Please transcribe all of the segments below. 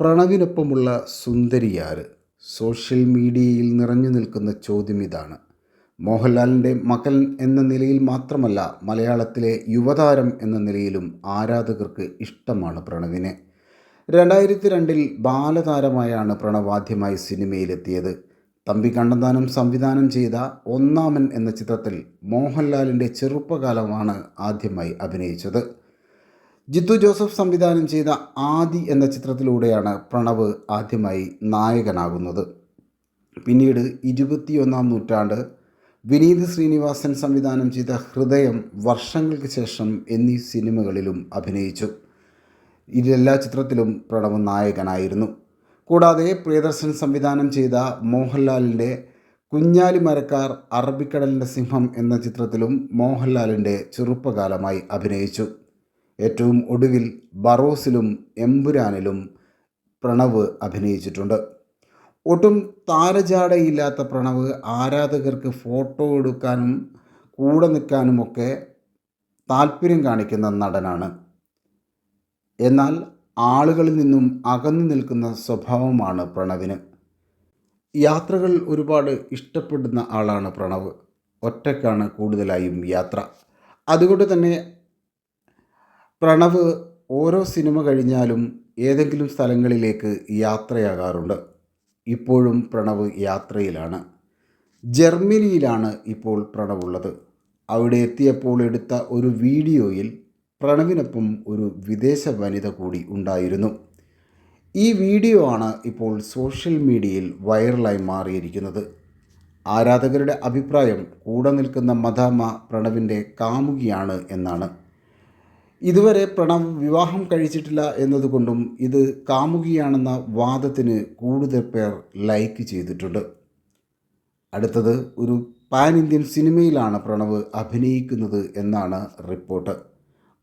പ്രണവിനൊപ്പമുള്ള സുന്ദരിയാര് social മീഡിയയിൽ നിറഞ്ഞു നിൽക്കുന്ന ചോദ്യം ഇതാണ്. മോഹൻലാലിന്റെ മകൻ എന്ന നിലയിൽ മാത്രമല്ല മലയാളത്തിലെ യുവതാരം എന്ന നിലയിലും ആരാധകർക്ക് ഇഷ്ടമാണ് പ്രണവിനെ. രണ്ടായിരത്തി രണ്ടിൽ ബാലതാരമായാണ് പ്രണവ് ആദ്യമായി സിനിമയിലെത്തിയത്. തമ്പി കണ്ണന്താനം സംവിധാനം ചെയ്ത ഒന്നാമൻ എന്ന ചിത്രത്തിൽ മോഹൻലാലിന്റെ ചെറുപ്പകാലമാണ് ആദ്യമായി അഭിനയിച്ചത്. ജിത്തു ജോസഫ് സംവിധാനം ചെയ്ത ആദി എന്ന ചിത്രത്തിലൂടെയാണ് പ്രണവ് ആദ്യമായി നായകനാകുന്നത്. പിന്നീട് ഇരുപത്തിയൊന്നാം നൂറ്റാണ്ട് വിനീത് ശ്രീനിവാസൻ സംവിധാനം ചെയ്ത ഹൃദയം വർഷങ്ങൾക്ക് ശേഷം എന്നീ സിനിമകളിലും അഭിനയിച്ചു. ഇതിലെല്ലാ ചിത്രത്തിലും പ്രണവ് നായകനായിരുന്നു. കൂടാതെ പ്രിയദർശൻ സംവിധാനം ചെയ്ത മോഹൻലാലിന്റെ കുഞ്ഞാലി മരക്കാർ അറബിക്കടലിന്റെ സിംഹം എന്ന ചിത്രത്തിലും മോഹൻലാലിന്റെ ചെറുപ്പകാലമായി അഭിനയിച്ചു. ഏറ്റവും ഒടുവിൽ ബറോസിലും എമ്പുരാനിലും പ്രണവ് അഭിനയിച്ചിട്ടുണ്ട്. ഒട്ടും താരജാടയില്ലാത്ത പ്രണവ് ആരാധകർക്ക് ഫോട്ടോ എടുക്കാനും കൂടെ നിൽക്കാനുമൊക്കെ താല്പര്യം കാണിക്കുന്ന നടനാണ്. എന്നാൽ ആളുകളിൽ നിന്നും അകന്നു നിൽക്കുന്ന സ്വഭാവമാണ് പ്രണവിന്. യാത്രകൾ ഒരുപാട് ഇഷ്ടപ്പെടുന്ന ആളാണ് പ്രണവ്. ഒറ്റയ്ക്കാണ് കൂടുതലായും യാത്ര. അതുകൊണ്ട് തന്നെ പ്രണവ് ഓരോ സിനിമ കഴിഞ്ഞാലും ഏതെങ്കിലും സ്ഥലങ്ങളിലേക്ക് യാത്രയാകാറുണ്ട്. ഇപ്പോഴും പ്രണവ് യാത്രയിലാണ്. ജർമ്മനിയിലാണ് ഇപ്പോൾ പ്രണവുള്ളത്. അവിടെ എത്തിയപ്പോൾ എടുത്ത ഒരു വീഡിയോയിൽ പ്രണവിനൊപ്പം ഒരു വിദേശ വനിത കൂടി ഉണ്ടായിരുന്നു. ഈ വീഡിയോ ആണ് ഇപ്പോൾ സോഷ്യൽ മീഡിയയിൽ വൈറലായി മാറിയിരിക്കുന്നത്. ആരാധകരുടെ അഭിപ്രായം കൂടെ നിൽക്കുന്ന മദാമ പ്രണവിന്റെ കാമുകിയാണ് എന്നാണ് ഇതുവരെ പ്രണവ് വിവാഹം കഴിച്ചിട്ടില്ല എന്നതുകൊണ്ടും ഇത് കാമുകിയാണെന്ന വാദത്തിന് കൂടുതൽ പേർ ലൈക്ക് ചെയ്തിട്ടുണ്ട്. അടുത്തത് ഒരു പാൻ ഇന്ത്യൻ സിനിമയിലാണ് പ്രണവ് അഭിനയിക്കുന്നത് എന്നാണ് റിപ്പോർട്ട്.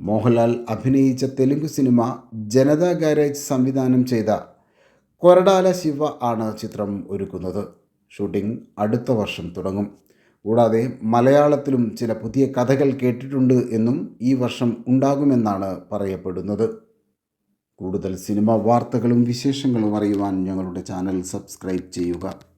മോഹൻലാൽ അഭിനയിച്ച തെലുങ്ക് സിനിമ ജനതാ ഗാരേജ് സംവിധാനം ചെയ്ത കൊരടാല ശിവ ആണ് ചിത്രം ഒരുക്കുന്നത്. ഷൂട്ടിംഗ് അടുത്ത വർഷം തുടങ്ങും. കൂടാതെ മലയാളത്തിലും ചില പുതിയ കഥകൾ കേട്ടിട്ടുണ്ട് എന്നും ഈ വർഷം ഉണ്ടാകുമെന്നാണ് പറയപ്പെടുന്നത്. കൂടുതൽ സിനിമ വാർത്തകളും വിശേഷങ്ങളും അറിയുവാൻ ഞങ്ങളുടെ ചാനൽ സബ്സ്ക്രൈബ് ചെയ്യുക.